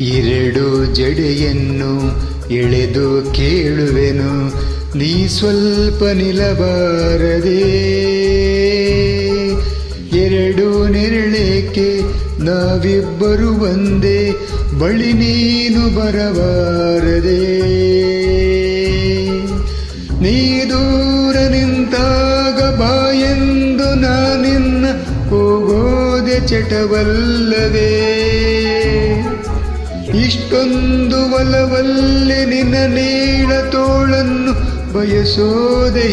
ಎರಡು ಜಡೆಯನ್ನು ಎಳೆದು ಕೇಳುವೆನು, ನೀ ಸ್ವಲ್ಪ ನಿಲ್ಲಬಾರದೆ ಎರಡು ನೆರಳೇಕೆ ನಾವಿಬ್ಬರು ಒಂದೇ, ಬಳಿ ನೀನು ಬರಬಾರದೆ. ನೀ ದೂರ ನಿಂತಾಗ ಬಾಯೆಂದು ನಾನಿನ್ನ ಕೂಗೋದೆ ಚಟವಲ್ಲವೇ ಇಷ್ಟೊಂದು ಒಲವಲ್ಲಿ ನಿನ್ನ ನೀಳ ತೋಳನ್ನು ಬಯಸೋದೆ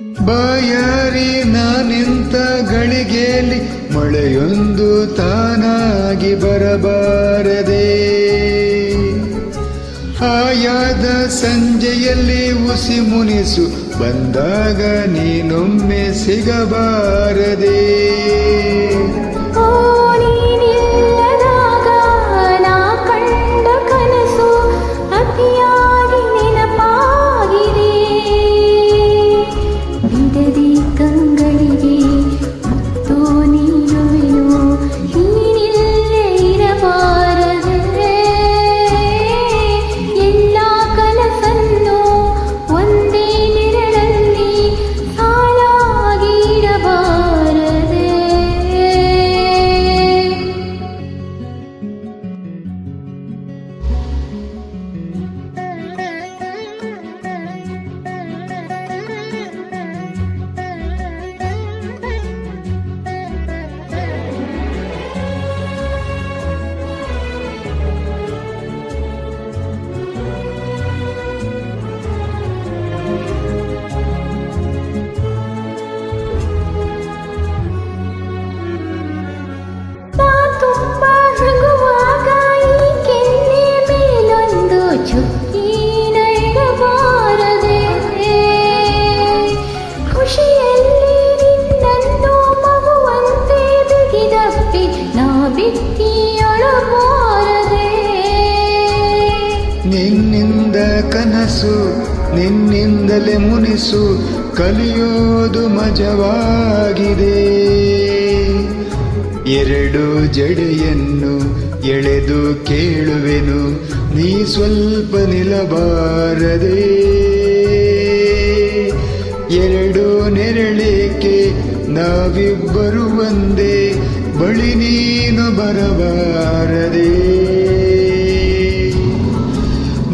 ಬಾಯಾರಿ ನಾನಿಂತ ಗಳಿಗೆಯಲ್ಲಿ ಮಳೆಯೊಂದು ತಾನಾಗಿ ಬರಬಾರದೆ. ಆಯಾದ ಸಂಜೆಯಲ್ಲಿ ಉಸಿ ಮುನಿಸು ಬಂದಾಗ ನೀನೊಮ್ಮೆ ಸಿಗಬಾರದೆ. ಕನಸು ನಿನ್ನಿಂದಲೇ ಮುನಿಸು, ಕಲಿಯೋದು ಮಜವಾಗಿದೆ. ಎರಡು ಜಡೆಯನ್ನು ಎಳೆದು ಕೇಳುವೆನು, ನೀ ಸ್ವಲ್ಪ ನಿಲ್ಲಬಾರದೆ. ಎರಡು ನೆರಳೇಕೆ, ನಾವಿಬ್ಬರು ಒಂದೇ, ಬಳಿ ನೀನು ಬರಬಾರದೆ.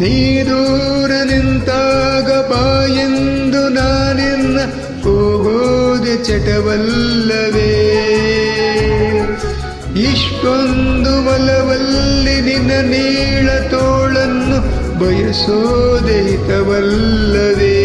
ನೀ ದೂರ ನಿಂತಾಗ ಬಾಯೆಂದು ನಾನಿನ್ನ ಕೂಗೋದೆ ಚಟವಲ್ಲವೇ. ಇಷ್ಟೊಂದು ಬಲವಲ್ಲಿ ನಿನ್ನ ನೀಳ ತೋಳನ್ನು ಬಯಸೋದೆ ಹಿತವಲ್ಲವೇ.